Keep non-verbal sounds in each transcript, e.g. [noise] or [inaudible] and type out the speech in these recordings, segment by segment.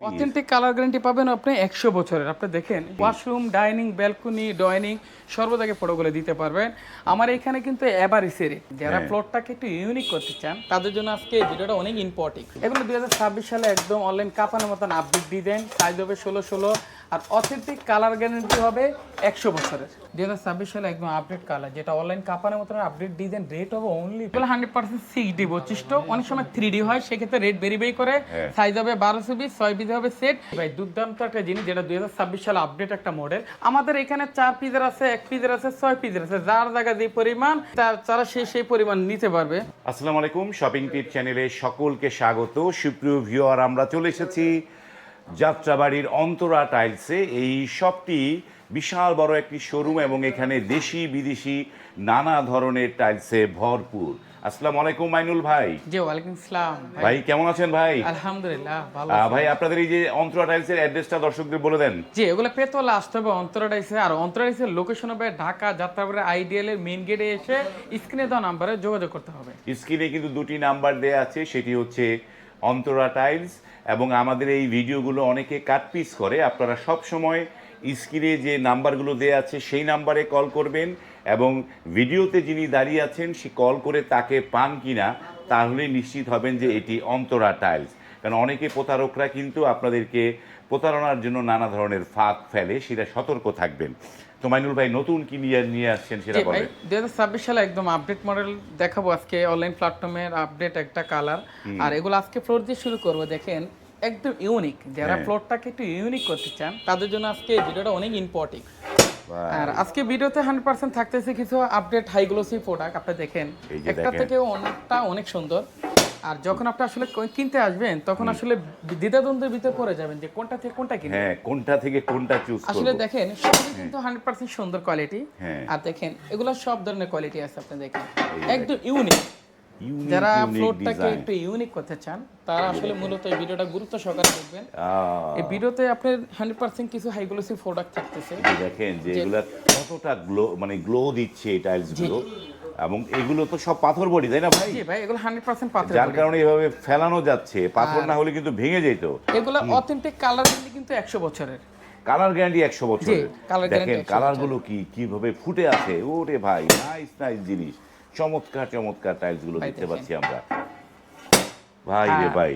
Authentic colour guarantee পাবেন আপনি একশো বছরের। আপনি দেখেন ওয়াশরুম ডাইনিং ব্যালকনি ডাইনিং সর্বদাকে ফটোগুলো দিতে পারবেন। আমার এখানে কিন্তু এবার এভারিসের যারা হ্যাঁ। প্লটটাকে একটু ইউনিক করতে চান তাদের জন্য আজকে এই ভিডিওটা অনেক ইম্পর্টেন্ট এগুলো দুই হাজার ছাব্বিশ সালে একদম অনলাইন কাপানোর মতন আপডেট ডিজাইন সাইজ হবে ষোলো ষোলো আর অথেন্টিক কালার গ্যারান্টি হবে একশো বছরের। দুই হাজার ছাব্বিশ সালে একদম আপডেট কালার যেটা অনলাইন কাপানোর মতন আপডেট ডিজাইন রেট হবে only hundred percent six D বৈশিষ্ট্য অনেক সময় থ্রি ডি হয় সেক্ষেত্রে রেট ভেরিফাই করে হ্যাঁ। সাইজ হবে বারোশো বিশ ছয় পিস হবে সেট ভাই দুর্দান্ত একটা জিনিস যেটা দুই হাজার ছাব্বিশ সালে আপডেট একটা মডেল আমাদের এখানে চার পিসের আছে এক পিসের আছে ছয় পিসের আছে যার জায়গা যে পরিমাণ তার তারা সেই সেই পরিমাণ নিতে পারবে। আসসালামু আলাইকুম শপিং টিপ চ্যানেলে সকলকে স্বাগত। সুপ্রিয় ভিউয়ার আমরা চলে এসেছি যাত্রাবাড়ির অন্তরা টাইলসে এই শপটি বিশাল বড় একটি শোরুম এবং এখানে দেশি বিদেশি নানা ধরনের টাইলসে ভরপুর। আসসালামু আলাইকুম মাইনুল ভাই। জি ওয়ালাইকুম আসসালাম ভাই কেমন আছেন ভাই? আলহামদুলিল্লাহ ভালো ভাই আপনাদের এই যে অন্তরা টাইলসের অ্যাড্রেসটা দর্শকদের বলে দেন। জি এগুলো পেতে হলে আসতে হবে অন্তরাডাইসে আর অন্তরাডাইসের লোকেশন হবে ঢাকা যাত্রাবাড়ি আইডিএল এর মেইন গেটে এসে স্ক্রিনে দেওয়া নাম্বারে যোগাযোগ করতে হবে। স্ক্রিনে কিন্তু দুটি নাম্বার দেয়া আছে সেটি হচ্ছে অন্তরা টাইলস এবং আমাদের এই ভিডিওগুলো অনেকে কাটপিস করে। আপনারা সব সময় স্ক্রিনে যে নাম্বারগুলো দেয়া আছে সেই নাম্বারে কল করবেন এবং ভিডিওতে যিনি দাঁড়িয়ে আছেন, সে কল করে তাকে পান কিনা তাহলে নিশ্চিত হবেন যে এটি অন্তরা টাইলস। কারণ অনেকে প্রতারকরা কিন্তু আপনাদেরকে প্রতারণার জন্য নানা ধরনের ফাঁক ফেলে, সেটা সতর্ক থাকবেন। তো মাইনুল ভাই নতুন কি নিয়ে নিয়ে আসছেন সেটা বলেন। দুই হাজার ছাব্বিশ সালে একদম আপডেট মডেল দেখাবো আজকে অনলাইন প্ল্যাটফর্মের আপডেট একটা কালার আর এগুলো আজকে ফ্লোর দিয়ে শুরু করব দেখেন একদম ইউনিক যারা ফ্লোরটাকে একটু ইউনিক করতে চান তাদের জন্য আজকে ভিডিওটা অনেক ইম্পর্টেন্ট আর আজকে ভিডিওতে হান্ড্রেড পার্সেন্ট থাকতেছে কিছু আপডেট হাই গ্লোসি প্রোডাক্ট আপনি দেখেন একটা থেকে অনেকটা অনেক সুন্দর। আর যখন আপনি আসলে কিনতে আসবেন তখন আসলে দ্বিধাদ্বন্দ্বের ভিতরে পড়ে যাবেন যে কোনটা থেকে কোনটা কিনবেন হ্যাঁ কোনটা থেকে কোনটা চুজ আসলে দেখেন সবই কিন্তু হান্ড্রেড পার্সেন্ট সুন্দর কোয়ালিটি হ্যাঁ। আর দেখেন এগুলো সব ধরনের কোয়ালিটি আছে আপনি দেখেন। একদম ইউনিক ইউনিক যারা ফ্লোরটাকে একটু ইউনিক করতে চান তারা আসলে মূলত এই ভিডিওটা গুরুত্ব সহকারে দেখবেন। এই ভিডিওতে আপনার হান্ড্রেড পার্সেন্ট কিছু হাই গ্লোসি প্রোডাক্ট থাকতেছে। দেখেন যে এগুলা কতটা গ্লো মানে গ্লো দিচ্ছে এই টাইলসগুলো। এবং এগুলো তো সব পাথর বডি তাই না ভাই? জি ভাই এগুলো হান্ড্রেড পার্সেন্ট পাত্র যার কারণে এভাবে ফেলানো যাচ্ছে পাথর না হলে কিন্তু ভেঙে যেত। এগুলো অথেন্টিক কালার কিন্তু একশো বছরের। কালার গ্যারান্টি একশো বছর colour guarantee দেখেন 100 কালারগুলো কি কীভাবে ফুটে আছে? ওরে ভাই নাইস নাইস জিনিস। চমৎকার চমৎকার টাইলসগুলো দেখতে পাচ্ছি আমরা। ভাই রে হ্যাঁ। ভাই।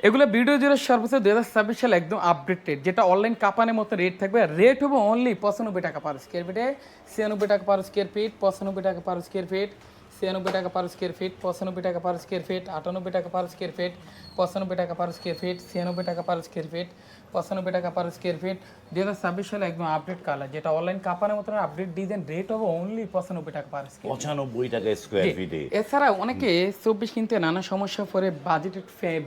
এগুলো ভিডিও জুড়ে সর্বশেষ দুই হাজার ছাব্বিশ সালে একদম আপডেটেড যেটা অনলাইন কাপানের মতো রেট থাকবে। রেট হবে অনলি পঁচানব্বই টাকা পার স্কোয়ার ফিটে ছিয়ানব্বই টাকা পার স্কোয়ার ফিট পঁচানব্বই টাকা পার স্কোয়ার ফিট ছিয়ানব্বই টাকা পার স্কোয়ার ফিট পঁচানব্বই টাকা পার স্কোয়ার ফিট আটানব্বই টাকা পার স্কোয়ার ফিট পঁচানব্বই টাকা পার স্কোয়ার ফিট ছিয়ানব্বই টাকা পার স্কোয়ার ফিট পঁচানব্বই টাকা পার স্কোয়ার ফিট দুই হাজার ছাব্বিশ সালে একদম আপডেট কালার যেটা অনলাইন কাপানের মতো আপডেট ডিজাইন রেট হবে অনলি পঁচানব্বই টাকা পার স্কোয়ার পঁচানব্বই টাকা স্কোয়ার ফিটে এছাড়া অনেকে চব্বিশ কিনতে নানা সমস্যা পরে বাজেট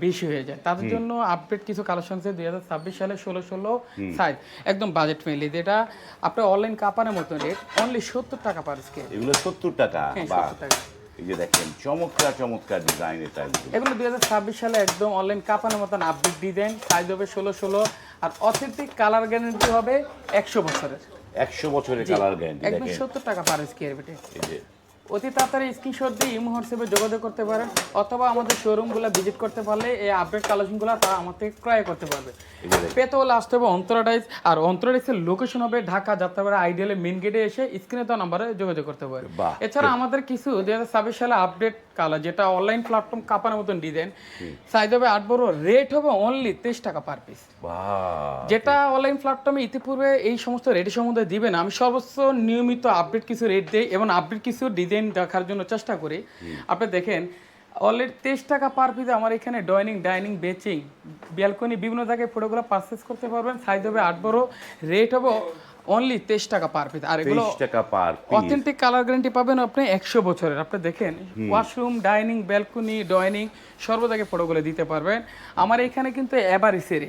বেশি হয়ে যায়। তাদের জন্য আপডেট কিছু কালেকশন আছে দুই হাজার ছাব্বিশ সালে ষোলো ষোলো সাইজ একদম বাজেট ফ্রেন্ডলি যেটা আপনার অনলাইন কাপানের মতন রেট অনলি সত্তর টাকা পার স্কেল এগুলো সত্তর টাকা হ্যাঁ, 70 টাকা। এই যে দেখেন চমৎকার চমৎকার ডিজাইন এটা। এগুলো দুই হাজার ছাব্বিশ সালে একদম অনলাইন কাপানোর মতন আপডেট ডিজাইন সাইজ হবে ষোলো ষোলো। আর অথেন্টিক কালার গ্যারেন্টি হবে একশো বছরের। একশো বছরের কালার গ্যারেন্টি একদম সত্তর টাকা পার স্কোয়ার ফিটে এই যে অতি তাড়াতাড়ি স্ক্রিনশট দিয়ে ইমো হোয়াটসঅ্যাপে যোগাযোগ করতে পারেন অথবা আমাদের শোরুমগুলো ভিজিট করতে পারলে এই আপডেট কালেকশনগুলো তারা আমার থেকে ক্রয় করতে পারবে। এই পেতে হলে আসতে হবে অন্তরাডাইজ আর অন্তরাডাইজের লোকেশন হবে ঢাকা যাত্রাবাড়ি আইডিয়ালে মেন গেটে এসে স্ক্রিনে তো নাম্বারে যোগাযোগ করতে পারে এছাড়া আমাদের কিছু দুই হাজার ছাব্বিশ সালে আপডেট কালার যেটা অনলাইন প্ল্যাটফর্ম কাপানোর মতন ডিজাইন সাইজ হবে আট বড় রেট হবে অনলি তেইশ টাকা পার পিস যেটা অনলাইন প্ল্যাটফর্মে ইতিপূর্বে এই সমস্ত রেটের সম্বন্ধে দিবে না। আমি সর্বোচ্চ নিয়মিত আপডেট কিছু রেট দেই এবং আপডেট কিছু ডিজাইন দেখার জন্য চেষ্টা করি। আপনি দেখেন অলরেডি তেইশ টাকা পার পিস আমার এখানে ডাইনিং ডাইনিং বেচিং ব্যালকনি বিভিন্ন জায়গায় ফটোগুলো পারচেস করতে পারবেন। সাইজ হবে আট বড় রেট হবে অনলি তেইশ টাকা পার পিস আর এগুলো টাকা পার অথেন্টিক কালার গ্যারান্টি পাবেন আপনি একশো বছরের। আপনি দেখেন ওয়াশরুম ডাইনিং ব্যালকনি ডয়নিং সর্বদাকে ফটোগুলো দিতে পারবেন। আমার এখানে কিন্তু এবারই এভারিসের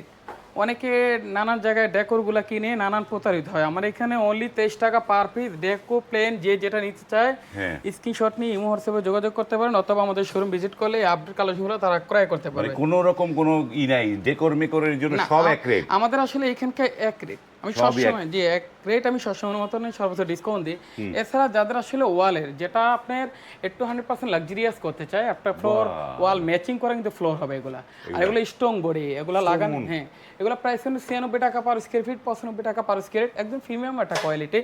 অনেকে নানান জায়গায় ডেকোরগুলো কিনে নানান প্রতারিত হয়। আমার এখানে অনলি তেইশ টাকা পার পিস ডেকো প্লেন যে যেটা নিতে চায় হ্যাঁ। স্ক্রিনশট নিয়ে ইমো হোয়াটসঅ্যাপে যোগাযোগ করতে পারেন অথবা আমাদের শোরুম ভিজিট করলে আপডেট কালেকশনগুলো তারা ক্রয় করতে পারে পারবে। কোনো রকম কোনো ই নাই ডেকোর মেকোরের জন্য সব এক রেট আমাদের আসলে এখানকার এক রেট আমি সবসময় যে এক রেট আমি সবসময় মতন সর্বোচ্চ ডিসকাউন্ট দিই। এছাড়া যাদের আসলে ওয়ালের যেটা আপনার একটু হান্ড্রেড পার্সেন্ট লাক্সারিয়াস করতে চায় আপনার ফ্লোর ওয়াল ম্যাচিং করে কিন্তু ফ্লোর হবে এগুলা। আর এগুলো স্ট্রং বডি এগুলো লাগানো হ্যাঁ এগুলো প্রাইস কিন্তু ছিয়ানব্বই টাকা পার স্কোয়ার ফিট পঁচানব্বই টাকা পার স্কোয়ার ফিট একদম প্রিমিয়াম একটা কোয়ালিটি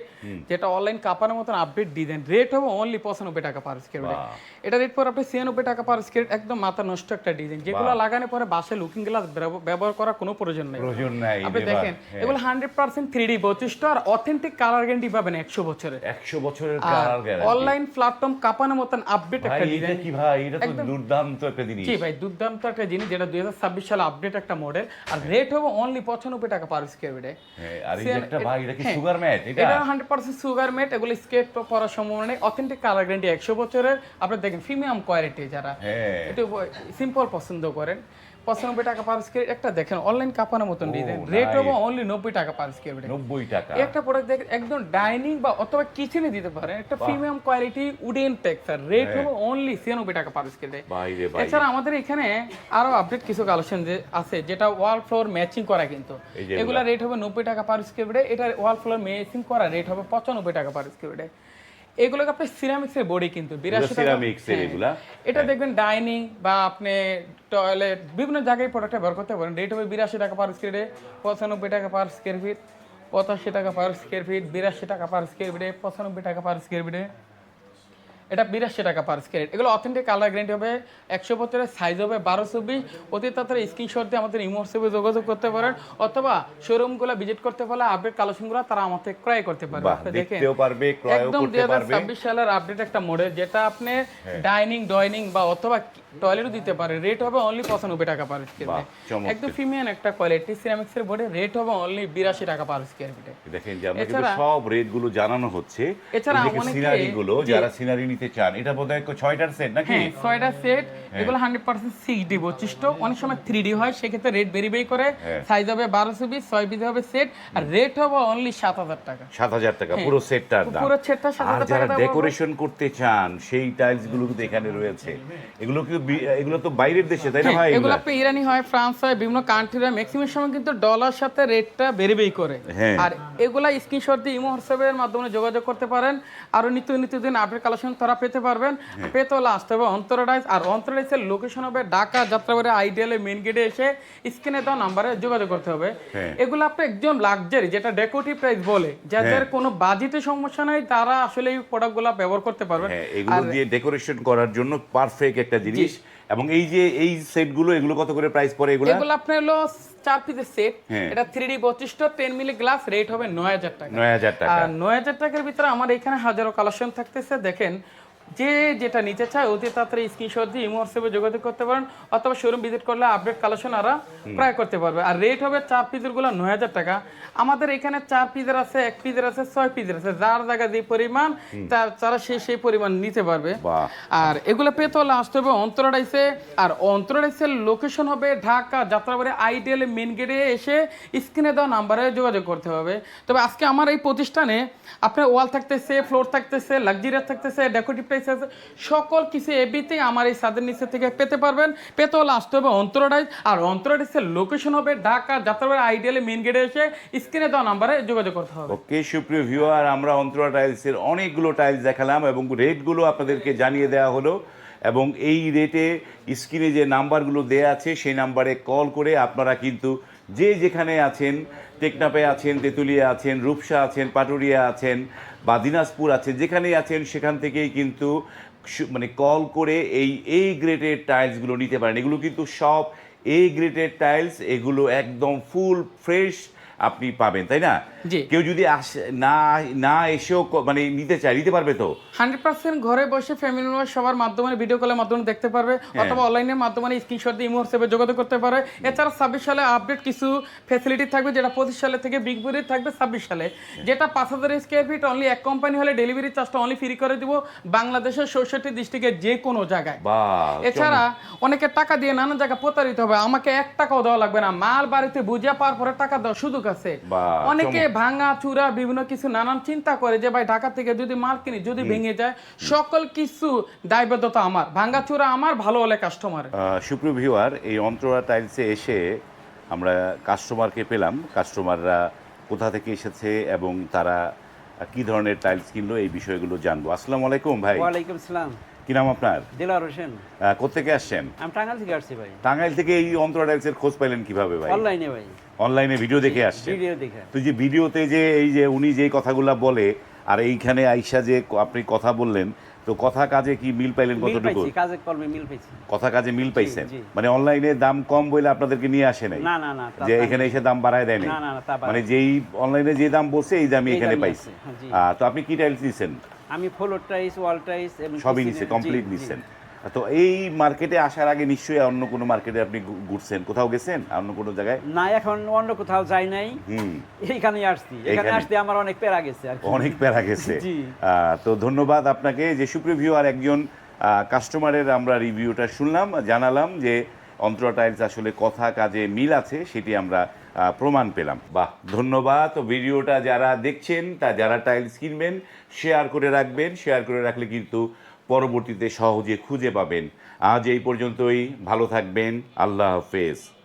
যেটা অনলাইন কাপানোর মতন আপডেট ডিজাইন রেট হবে অনলি পঁচানব্বই টাকা পার স্কোয়ার ফিট এটা রেট পর আপনি ছিয়ানব্বই টাকা পার স্কোয়ার ফিট একদম মাথা নষ্ট একটা ডিজাইন যেগুলো লাগানোর পরে বাসায় লুকিং গ্লাস ব্যবহার করার কোনো প্রয়োজন নেই। প্রয়োজন নাই আপনি দেখেন হ্যাঁ। এগুলো হান্ড্রেড পার্সেন্ট থ্রি ডি বৈশিষ্ট্য আর অথেন্টিক কালার গ্যারান্টি পাবেন একশো বছরের। একশো বছরের কালার গ্যারান্টি অনলাইন প্ল্যাটফর্ম কাপানোর মতন আপডেট একটা ডিজাইন কি ভাই? এটা তো দুর্দান্ত একটা জিনিস। ভাই দুর্দান্ত একটা জিনিস যেটা দুই সালে আপডেট একটা মডেল আর রেট হবে অনলি পঁচানব্বই টাকা পার স্কোয়ার ফিটে হ্যাঁ, আর এই একটা ভাই এটা কি হ্যাঁ, সুগার ম্যাট এটা হান্ড্রেড পার্সেন্ট সুগার মেট এগুলো স্কেট পরার সম্ভাবনা নেই। অথেন্টিক কালার গ্যারান্টি একশো বছরের। আপনি দেখেন প্রিমিয়াম কোয়ালিটি যারা হ্যাঁ। একটু সিম্পল পছন্দ করেন। পঁচানব্বই টাকা পার স্কোয়ার একটা দেখেন অনলাইন কাপানোর মতন ডিজাইন রেট হবে অনলি নব্বই টাকা পার স্কোয়ার ফিটে নব্বই টাকা। একটা প্রোডাক্ট দেখেন একদম ডাইনিং বা অথবা কিচেনে দিতে পারেন। একটা premium quality wooden texture rate হবে অনলি ছিয়ানব্বই টাকা পার স্কোয়ার এছাড়া আমাদের এখানে আরও আপডেট কিছু কালেকশন যে আছে যেটা ওয়াল ফ্লোর ম্যাচিং করা কিন্তু। এগুলা। রেট হবে নব্বই টাকা পার স্কোয়ার ফিটে এটা ওয়াল ফ্লোর ম্যাচিং করা রেট হবে পঁচানব্বই টাকা পার স্কোয়ার ফিটে এগুলো আপনি সিরামিক্সের বডি কিন্তু বিরাশি সিরামিক্সের হ্যাঁ। এগুলা। এটা দেখবেন ডাইনিং বা আপনি টয়লেট বিভিন্ন জায়গায় প্রোডাক্ট ব্যবহার করতে পারেন রেট হবে বিরাশি টাকা পার স্কোয়ারে পঁচানব্বই টাকা পার স্কোয়ার ফিট পঁচাশি টাকা পার স্কোয়ার ফিট বিরাশি টাকা পার স্কোয়ার ফিটে পঁচানব্বই টাকা পার স্কোয়ার ফিটে এটা বিরাশি টাকা পার স্কোয়ার এগুলো অথেন্টিক কালার গ্যারেন্টি হবে একশো বছরের সাইজ হবে বারো চব্বিশ অতি তাড়াতাড়ি স্ক্রিনশট দিয়ে আমাদের ইমো হোয়াটসঅ্যাপে যোগাযোগ করতে পারেন অথবা শোরুমগুলো ভিজিট করতে পারলে আপডেট কালেকশনগুলো তারা আমাদের ক্রয় করতে পারবে। দেখেন দেখতেও পারবে ক্রয়ও একদম দুই করতে হাজার ছাব্বিশ সালের আপডেট একটা মডেল যেটা আপনি ডাইনিং ডাইনিং বা অথবা টয়লেটও দিতে পারে। রেট হবে অনলি পঁচানব্বই টাকা পার স্কোয়ার চমৎকার। একদম প্রিমিয়াম একটা কোয়ালিটি সিরামিক্সের বোর্ডে রেট হবে অনলি বিরাশি টাকা পার স্কোয়ার ফিটে দেখেন যে আমরা সব রেটগুলো জানানো হচ্ছে। এছাড়া অনেকে- সিনারি গুলো যারা সিনারি নিতে চান? এটা বোধহয় ছয়টার সেট নাকি? হ্যাঁ ছয়টা সেট এগুলো হান্ড্রেড পার্সেন্ট সিক্স ডি বৈশিষ্ট্য। অনেক সময় থ্রি ডি হয় সেক্ষেত্রে রেট ভেরিফাই করে। হ্যাঁ। সাইজ হবে বারোশো বিশ ছয় পিস হবে সেট আর রেট হবে অনলি সাত হাজার টাকা। সাত হাজার টাকা পুরো সেটটার দাম। হ্যাঁ। পুরো সেটটা সাত আর হাজার যারা ডেকোরেশন করতে চান সেই টাইলসগুলো কিন্তু এখানে রয়েছে। এগুলো কি এগুলো তো বাইরের দেশে তাই না ভাই? হ্যাঁ, এগুলো? আপনি ইরানি হয় ফ্রান্স হয় বিভিন্ন কান্ট্রি হয় ম্যাক্সিমাম সময় কিন্তু ডলার সাথে রেটটা ভেরিফাই করে। হ্যাঁ। আর এগুলা স্ক্রিনশট দিয়ে ইমো হোয়াটসঅ্যাপের মাধ্যমে যোগাযোগ করতে পারেন। আরও নিত্য নিত্যদিন আপডেট কালেকশন তারা পেতে পারবেন। পেতলা আসতে হবে অন্তরডাইস। আর অন্তরডাইসের লোকেশন হবে ঢাকা যাত্রাবাড়ি আইডিয়ালে মেন গেটে এসে স্ক্রিনে দেওয়া নাম্বারে যোগাযোগ করতে হবে। হ্যাঁ। এগুলো আপনি একদম লাক্সারি যেটা ডেকোরেটিভ প্রাইস বলে। যাদের কোনো বাজেটের সমস্যা নাই তারা আসলে এই প্রোডাক্টগুলো ব্যবহার করতে পারবেন। হ্যাঁ এগুলো দিয়ে ডেকোরেশন করার জন্য পারফেক্ট একটা জিনিস। এবং এই যে এই সেটগুলো এগুলো কত করে প্রাইস পড়ে এগুলো? এগুলো আপনার হলো চার পিসের সেট হ্যাঁ। এটা থ্রি ডি পঁচিশটা টেন মিলি গ্লাস রেট হবে নয় হাজার টাকা। নয় হাজার টাকা। আর নয় হাজার টাকার ভিতরে আমার এখানে হাজারো কালেকশন থাকতেছে। দেখেন যে যেটা নিতে চায় অতি তাড়াতাড়ি স্ক্রিনশট দিয়ে ইমো হোয়াটসঅ্যাপে যোগাযোগ করতে পারেন অথবা শোরুম ভিজিট করলে আপডেট কালেকশন আরা ক্রয় করতে পারবে। আর রেট হবে চার পিসেরগুলো নয় হাজার টাকা। আমাদের এখানে চার পিসের আছে এক পিসের আছে ছয় পিসের আছে। যার জায়গা যে পরিমাণ তা- তারা সেই সেই পরিমাণ নিতে পারবে। আর এগুলো পেতে হলে আসতে হবে অন্তরাডাইসে আর অন্তরাডাইসের লোকেশন হবে ঢাকা যাত্রাবাড়ি আইডিয়াল মেন গেটে এসে স্ক্রিনে দেওয়া নাম্বারে যোগাযোগ করতে হবে। তবে আজকে আমার এই প্রতিষ্ঠানে আপনার ওয়াল থাকতেছে ফ্লোর থাকতেছে লাক্সারিয়াস থাকতেছে ডেকোরেটিভ আছে সকল কিছু এভরিথিং আমার এই সাদের নিচে থেকে পেতে পারবেন। পেতে হলে আসতে হবে অন্তরাডাইস আর অন্তরাডাইসের লোকেশন হবে ঢাকা, যাত্রাবাড়ি আইডিয়াল মেন গেটে এসে স্ক্রিনে দেওয়া নাম্বারে যোগাযোগ করতে হবে। ওকে, সুপ্রিয় ভিউয়ার আমরা অন্তরা টাইলসের অনেকগুলো টাইলস দেখালাম এবং রেটগুলো আপনাদেরকে জানিয়ে দেওয়া হলো। এবং এই রেটে স্ক্রিনে যে নাম্বারগুলো দেয়া আছে, সেই নাম্বারে কল করে আপনারা কিন্তু যে যেখানে আছেন টেকনাপে আছেন, তেঁতুলিয়া আছেন, রূপসা আছেন, পাটুরিয়া আছেন বা দিনাজপুর আছেন, যেখানেই আছেন সেখান থেকেই কিন্তু মানে কল করে এই এই গ্রেটের টাইলসগুলো নিতে পারেন। এগুলো কিন্তু সব এই গ্রেটের টাইলস এগুলো একদম ফুল ফ্রেশ আপনি পাবেন তাই না। কেউ যদি না না এসেও মানে নিতে চায় নিতে পারবে তো? হান্ড্রেড পার্সেন্ট ঘরে বসে ফ্যামিলি মেম্বার সবার মাধ্যমে ভিডিও কলের মাধ্যমে দেখতে পারবে হ্যাঁ। অথবা অনলাইনের মাধ্যমে স্ক্রিনশট দিয়ে ইমো হোয়াটসঅ্যাপে যোগাযোগ করতে পারে। এছাড়া ছাব্বিশ সালে আপডেট কিছু ফ্যাসিলিটি থাকবে যেটা পঁচিশ সালে থেকে বিগ বুড়ি থাকবে ছাব্বিশ সালে। যেটা পাঁচ হাজার স্কোয়ার ফিট অনলি এক কোম্পানি হলে ডেলিভারি চার্জটা অনলি ফ্রি করে দিব বাংলাদেশের চৌষট্টি ডিস্ট্রিক্টের যে কোনো জায়গায়। এছাড়া অনেকে টাকা দিয়ে নানা জায়গায় প্রতারিত হবে আমাকে এক টাকাও দেওয়া লাগবে না। মাল বাড়িতে বুঝে পাওয়ার পরে টাকা দেওয়ার সুযোগ আছে। অনেকে ভাঙা চূড়া বিভিন্ন কিছু নানান চিন্তা করে যে ভাই ঢাকা থেকে যদি মাল কিনি যদি ভেঙে যায় সকল কিছু দায়বদ্ধতা আমার। ভাঙা চূড়া আমার ভালো হলে কাস্টমার সুপ্রিয় ভিউয়ার এই অন্তরা টাইলসে এসে আমরা কাস্টমারকে পেলাম। কাস্টমাররা কোথা থেকে এসেছে এবং তারা কি ধরনের টাইলস কিনলো এই বিষয়গুলো জানব। আসসালামু আলাইকুম ভাই। ওয়ালাইকুম সালাম কি নাম আপনার? দিলার হোসেন। আহ, কোত্থেকে আসছেন? আমি টাঙ্গাল থেকে আসছি ভাই। টাঙ্গাইল থেকে এই অন্তরা টাইলসের খোঁজ পাইলেন কীভাবে ভাই? অনলাইনে ভাই। অনলাইনে ভিডিও দেখে আসছেন। ভিডিও দেখে। তো যে ভিডিওতে যে এই যে উনি যে কথাগুলা বলে আর এইখানে আইসা যে আপনি কথা বললেন তো কথা কাজে কি মিল পাইলেন মিল কতটুকু? কাজে কর্মে মিল পাইছি। কথা কাজে মিল পাইছেন? মানে অনলাইনে দাম কম বলে আপনাদেরকে নিয়ে আসে নাই? না না না যে এখানে এসে দাম বাড়ায় দেয় নাই? না, না, না, মানে যেই অনলাইনে যে দাম বলছে এই দামই এখানে পাইছে। হ্যাঁ, তো আপনি কি টাইলস নিছেন আমি ফ্লোর টাইস ওয়াল টাইস এবং সবই এর- কমপ্লিট জি। তো এই মার্কেটে আসার আগে নিশ্চয়ই অন্য কোনো মার্কেটে আপনি ঘুরছেন? কোথাও গেছেন? অন্য কোনো জায়গায়? না এখন অন্য কোথাও যাই নাই। এইখানেই আসছি। এখানে আসতে আমার অনেক প্যারা গেছে আর অনেক প্যারা গেছে। [laughs] তো ধন্যবাদ আপনাকে। যে সুপ্রিভিউ আর একজন কাস্টমারের আমরা রিভিউটা শুনলাম জানালাম যে অন্তরা টাইলস আসলে কথা কাজে মিল আছে সেটি আমরা প্রমাণ পেলাম। বাহ, ধন্যবাদ। ভিডিওটা যারা দেখছেন, তা যারা টাইলস কিনবেন শেয়ার করে রাখবেন। শেয়ার করে রাখলে কিন্তু পরবর্তীতে সহজে খুঁজে পাবেন। আজ এই পর্যন্তই। ভালো থাকবেন। আল্লাহ হাফেজ।